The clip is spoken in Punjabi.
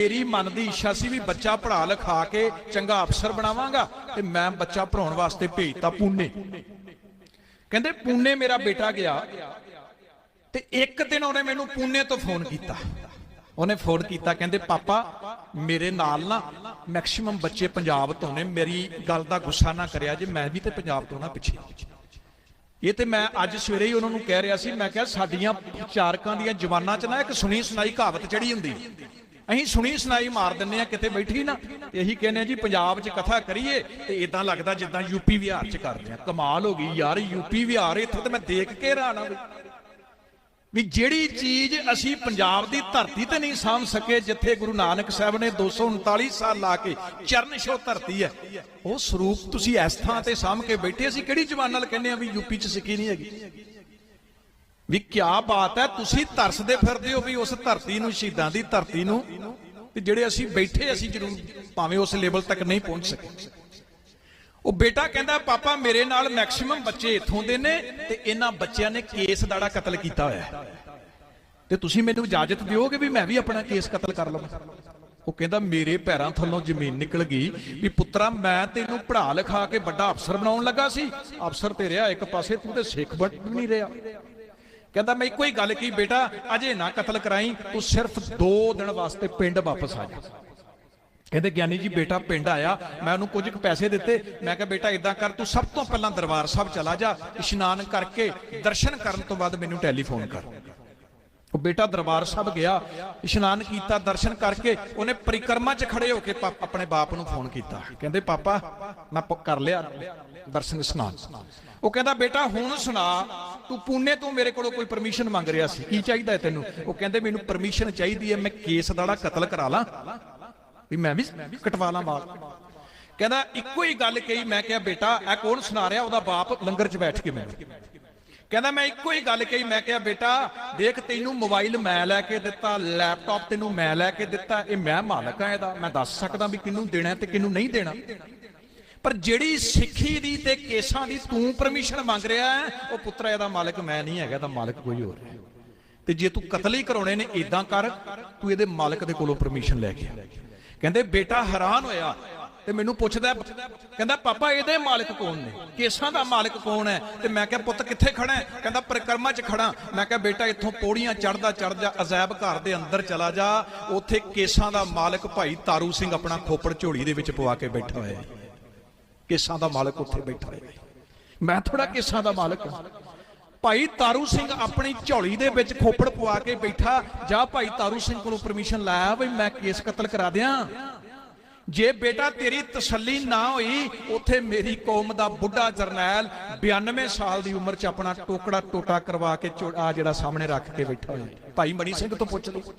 ਮੇਰੀ ਮਨ ਦੀ ਇੱਛਾ ਸੀ ਵੀ ਬੱਚਾ ਪੜ੍ਹਾ, ਲਿਖਾ ਕੇ ਚੰਗਾ ਅਫਸਰ ਬਣਾਵਾਂਗਾ ਤੇ ਮੈਂ ਬੱਚਾ ਪੜਾਉਣ ਵਾਸਤੇ ਭੇਜਤਾ ਪੂਨੇ। ਕਹਿੰਦੇ, ਪੂਨੇ ਮੇਰਾ ਬੇਟਾ ਗਿਆ ਤੇ ਇੱਕ ਦਿਨ ਉਹਨੇ ਮੈਨੂੰ ਪੂਨੇ ਤੋਂ ਫੋਨ ਕੀਤਾ। ਉਹਨੇ ਫੋਨ ਕੀਤਾ, ਕਹਿੰਦੇ, ਪਾਪਾ, ਮੇਰੇ ਨਾਲ ਨਾ ਮੈਕਸਿਮਮ ਬੱਚੇ ਪੰਜਾਬ ਤੋਂ ਨੇ, ਮੇਰੀ ਗੱਲ ਦਾ ਗੁੱਸਾ ਨਾ ਕਰਿਆ ਜੇ, ਮੈਂ ਵੀ ਤੇ ਪੰਜਾਬ ਤੋਂ ਨਾ ਪਿੱਛੇ ਇਹ ਤੇ ਮੈਂ ਅੱਜ ਸਵੇਰੇ ਹੀ ਉਹਨਾਂ ਨੂੰ ਕਹਿ ਰਿਹਾ ਸੀ, ਮੈਂ ਕਿਹਾ, ਸਾਡੀਆਂ ਚਾਰਕਾਂ ਦੀਆਂ ਜਵਾਨਾਂ 'ਚ ਨਾ ਇੱਕ ਸੁਣੀ ਸੁਣਾਈ ਕਹਾਵਤ ਚੜੀ ਹੁੰਦੀ। ਅਸੀਂ ਸੁਣੀ ਸੁਣਾਈ ਮਾਰ ਦਿੰਨੇ ਆ ਕਿਤੇ ਬੈਠੀ ਨਾ, ਤੇ ਇਹੀ ਕਹਿੰਦੇ ਆ ਜੀ, ਪੰਜਾਬ 'ਚ ਕਥਾ ਕਰੀਏ, ਤੇ ਇਦਾਂ ਲੱਗਦਾ ਜਿੱਦਾਂ ਯੂਪੀ ਵਿਹਾਰ 'ਚ ਕਰਦੇ ਆ। ਕਮਾਲ ਹੋ ਗਈ ਯਾਰ ਯੂਪੀ ਵਿਹਾਰ, ਇੱਥੇ ਤੇ ਮੈਂ ਦੇਖ ਕੇ ਹੈਰਾਨ ਆ ਬਈ। ਵੀ ਜਿਹੜੀ ਚੀਜ਼ ਅਸੀਂ ਪੰਜਾਬ ਦੀ ਧਰਤੀ ਤੇ ਨਹੀਂ ਸਾਂਭ ਸਕੇ, ਜਿੱਥੇ ਗੁਰੂ ਨਾਨਕ ਸਾਹਿਬ ਨੇ 239 ਸਾਲ ਲਾ ਕੇ ਚਰਨ ਛੋਹ ਧਰਤੀ ਹੈ, ਉਹ ਸਰੂਪ ਤੁਸੀਂ ਇਸ ਥਾਂ ਤੇ ਸਾਂਭ ਕੇ ਬੈਠੇ ਅਸੀਂ ਕਿਹੜੀ ਜ਼ਬਾਨ ਨਾਲ ਕਹਿੰਦੇ ਆ ਵੀ ਯੂਪੀ 'ਚ ਸਿੱਖੀ ਨਹੀਂ ਹੈਗੀ? ਵੀ ਕੀ ਬਾਤ ਹੈ, ਤੁਸੀਂ ਤਰਸਦੇ ਫਿਰਦੇ ਹੋ ਵੀ ਉਸ ਧਰਤੀ ਨੂੰ, ਸ਼ਹੀਦਾਂ ਦੀ ਧਰਤੀ ਨੂੰ, ਤੇ ਜਿਹੜੇ ਅਸੀਂ ਬੈਠੇ ਅਸੀਂ ਜ਼ਰੂਰ ਭਾਵੇਂ ਉਸ ਲੈਵਲ ਤੱਕ ਨਹੀਂ ਪਹੁੰਚ ਸਕੇ। ਉਹ ਬੇਟਾ ਕਹਿੰਦਾ, ਪਾਪਾ, ਮੇਰੇ ਨਾਲ ਮੈਕਸਿਮਮ ਬੱਚੇ ਇੱਥੋਂ ਦੇ ਨੇ ਤੇ ਇਹਨਾਂ ਬੱਚਿਆਂ ਨੇ ਕੇਸ ਦਾੜਾ ਕਤਲ ਕੀਤਾ ਹੋਇਆ ਹੈ। ਤੇ ਤੁਸੀਂ ਮੈਨੂੰ ਇਜਾਜ਼ਤ ਦਿਓਗੇ ਵੀ ਮੈਂ ਵੀ ਆਪਣਾ ਕੇਸ ਕਤਲ ਕਰ ਲਵਾਂ? ਉਹ ਕਹਿੰਦਾ, ਮੇਰੇ ਪੈਰਾਂ ਥੱਲੋਂ ਜ਼ਮੀਨ ਨਿਕਲ ਗਈ ਵੀ ਪੁੱਤਰਾ, ਮੈਂ ਤੈਨੂੰ ਪੜ੍ਹਾ ਲਿਖਾ ਕੇ ਵੱਡਾ ਅਫਸਰ ਬਣਾਉਣ ਲੱਗਾ ਸੀ। ਅਫਸਰ ਤੇ ਰਿਹਾ ਇੱਕ ਪਾਸੇ, ਤੂੰ ਤੇ ਸਿੱਖ ਬਣ ਨਹੀਂ ਰਿਹਾ। ਕਹਿੰਦਾ ਮੈਂ ਇੱਕੋ ਹੀ ਗੱਲ ਕੀ ਬੇਟਾ, ਅਜੇ ਨਾ ਕਤਲ ਕਰਾਈ, ਤੂੰ ਸਿਰਫ 2 ਦਿਨ ਵਾਸਤੇ ਪਿੰਡ ਵਾਪਸ ਆ ਜਾ। ਕਹਿੰਦੇ, ਗਿਆਨੀ ਜੀ, ਬੇਟਾ ਪਿੰਡ ਆਇਆ, ਮੈਂ ਉਹਨੂੰ ਕੁਝ ਕੁ ਪੈਸੇ ਦਿੱਤੇ, ਮੈਂ ਕਿਹਾ, ਬੇਟਾ ਇਦਾਂ ਕਰ, ਤੂੰ ਸਭ ਤੋਂ ਪਹਿਲਾਂ ਦਰਬਾਰ ਸਾਹਿਬ ਚਲਾ ਜਾ, ਇਸ਼ਨਾਨ ਕਰਕੇ ਦਰਸ਼ਨ ਕਰਨ ਤੋਂ ਬਾਅਦ ਮੈਨੂੰ ਟੈਲੀਫੋਨ ਕਰ। ਉਹ ਬੇਟਾ ਦਰਬਾਰ ਸਾਹਿਬ ਗਿਆ, ਇਸ਼ਨਾਨ ਕੀਤਾ, ਦਰਸ਼ਨ ਕਰਕੇ ਉਹਨੇ ਪਰਿਕਰਮਾ 'ਚ ਖੜੇ ਹੋ ਕੇ ਆਪਣੇ ਬਾਪ ਨੂੰ ਫੋਨ ਕੀਤਾ। ਕਹਿੰਦੇ, ਪਾਪਾ, ਮੈਂ ਕਰ ਲਿਆ ਦਰਸ਼ਨ ਇਸ਼ਨਾਨ। ਉਹ ਕਹਿੰਦਾ, ਬੇਟਾ, ਹੁਣ ਸੁਣਾ, ਤੂੰ ਪੂਨੇ ਤੋਂ ਮੇਰੇ ਕੋਲੋਂ ਕੋਈ ਪਰਮਿਸ਼ਨ ਮੰਗ ਰਿਹਾ ਸੀ? ਕੀ ਚਾਹੀਦਾ ਹੈ ਤੈਨੂੰ? ਉਹ ਕਹਿੰਦੇ, ਮੈਨੂੰ ਪਰਮਿਸ਼ਨ ਚਾਹੀਦੀ ਹੈ, ਮੈਂ ਕੇਸ ਦਾ ਕਤਲ ਕਰਾ ਲਾਂ। ਵੀ ਮੈਂ ਵੀ ਕਟਵਾ ਲਾਂ ਮਾਲ। ਕਹਿੰਦਾ, ਇੱਕੋ ਹੀ ਗੱਲ ਕਹੀ, ਮੈਂ ਕਿਹਾ, ਬੇਟਾ, ਇਹ ਕੌਣ ਸੁਣਾ ਰਿਹਾ? ਉਹਦਾ ਬਾਪ ਲੰਗਰ 'ਚ ਬੈਠ ਕੇ ਮੈਨੂੰ। ਕਹਿੰਦਾ ਮੈਂ ਇੱਕੋ ਹੀ ਗੱਲ ਕਹੀ, ਮੈਂ ਕਿਹਾ ਬੇਟਾ, ਦੇਖ ਤੈਨੂੰ ਮੋਬਾਈਲ ਮੈਂ ਲੈ ਕੇ ਦਿੱਤਾ ਲੈਪਟਾਪ ਤੈਨੂੰ ਮੈਂ ਲੈ ਕੇ ਦਿੱਤਾ, ਇਹ ਮੈਂ ਮਾਲਕ ਆ ਇਹਦਾ, ਮੈਂ ਦੱਸ ਸਕਦਾ ਵੀ ਕਿਹਨੂੰ ਦੇਣਾ ਤੇ ਕਿਹਨੂੰ ਨਹੀਂ ਦੇਣਾ। ਪਰ ਜਿਹੜੀ ਸਿੱਖੀ ਦੀ ਤੇ ਕੇਸਾਂ ਦੀ ਤੂੰ ਪਰਮਿਸ਼ਨ ਮੰਗ ਰਿਹਾ ਹੈ, ਉਹ ਪੁੱਤਰਾ ਇਹਦਾ ਮਾਲਕ ਮੈਂ ਨਹੀਂ ਹੈਗਾ, ਇਹਦਾ ਮਾਲਕ ਕੋਈ ਹੋਰ ਹੈ। ਤੇ ਜੇ ਤੂੰ ਕਤਲ ਹੀ ਕਰਾਉਣੇ ਨੇ ਇਦਾਂ ਕਰ, ਤੂੰ ਇਹਦੇ ਮਾਲਕ ਦੇ ਕੋਲੋਂ ਪਰਮਿਸ਼ਨ ਲੈ ਕੇ ਕਹਿੰਦੇ ਬੇਟਾ ਹੈਰਾਨ ਹੋਇਆ ਤੇ ਮੈਨੂੰ ਪੁੱਛਦਾ, ਕਹਿੰਦਾ, ਪਾਪਾ, ਇਹਦੇ ਮਾਲਕ ਕੌਣ ਨੇ? ਕੇਸਾਂ ਦਾ ਮਾਲਕ ਕੌਣ ਹੈ? ਤੇ ਮੈਂ ਕਿਹਾ, ਪੁੱਤ, ਕਿੱਥੇ ਖੜਾ ਹੈ? ਕਹਿੰਦਾ, ਪਰਿਕਰਮਾ 'ਚ ਖੜਾ ਮੈਂ ਕਿਹਾ, ਬੇਟਾ, ਇੱਥੋਂ ਪੌੜੀਆਂ ਚੜਦਾ ਚੜਦਾ ਜਾ ਘਰ ਦੇ ਅੰਦਰ ਚਲਾ ਜਾ। ਉੱਥੇ ਕੇਸਾਂ ਦਾ ਮਾਲਕ ਭਾਈ ਤਾਰੂ ਸਿੰਘ ਆਪਣਾ ਖੋਪੜ ਝੋਲੀ ਦੇ ਵਿੱਚ ਪਵਾ ਕੇ ਬੈਠਾ ਹੋਇਆ ਹੈ। ਕੇਸਾਂ ਦਾ ਮਾਲਕ ਉੱਥੇ ਬੈਠਾ ਹੋਇਆ ਹੈ। ਮੈਂ ਥੋੜਾ ਕੇਸਾਂ ਦਾ ਮਾਲਕ ਹਾਂ। ਭਾਈ ਤਾਰੂ ਸਿੰਘ ਆਪਣੀ ਝੋਲੀ ਦੇ ਵਿੱਚ ਖੋਪੜ ਪਵਾ ਕੇ ਬੈਠਾ। ਜਾ ਭਾਈ ਤਾਰੂ ਸਿੰਘ ਕੋਲੋਂ ਪਰਮਿਸ਼ਨ ਲਾਇਆ ਵੀ ਮੈਂ ਕੇਸ ਕਤਲ ਕਰਾ ਦਿਆਂ। ਜੇ ਬੇਟਾ ਤੇਰੀ ਤਸੱਲੀ ਨਾ ਹੋਈ, ਉੱਥੇ ਮੇਰੀ ਕੌਮ ਦਾ ਬੁੱਢਾ ਜਰਨੈਲ 92 ਸਾਲ ਦੀ ਉਮਰ 'ਚ ਆਪਣਾ ਟੋਕੜਾ ਟੋਟਾ ਕਰਵਾ ਕੇ ਆ ਜਿਹੜਾ ਸਾਹਮਣੇ ਰੱਖ ਕੇ ਬੈਠਾ ਹੋਇਆ। ਭਾਈ ਮਣੀ ਸਿੰਘ ਤੋਂ ਪੁੱਛ ਲਓ।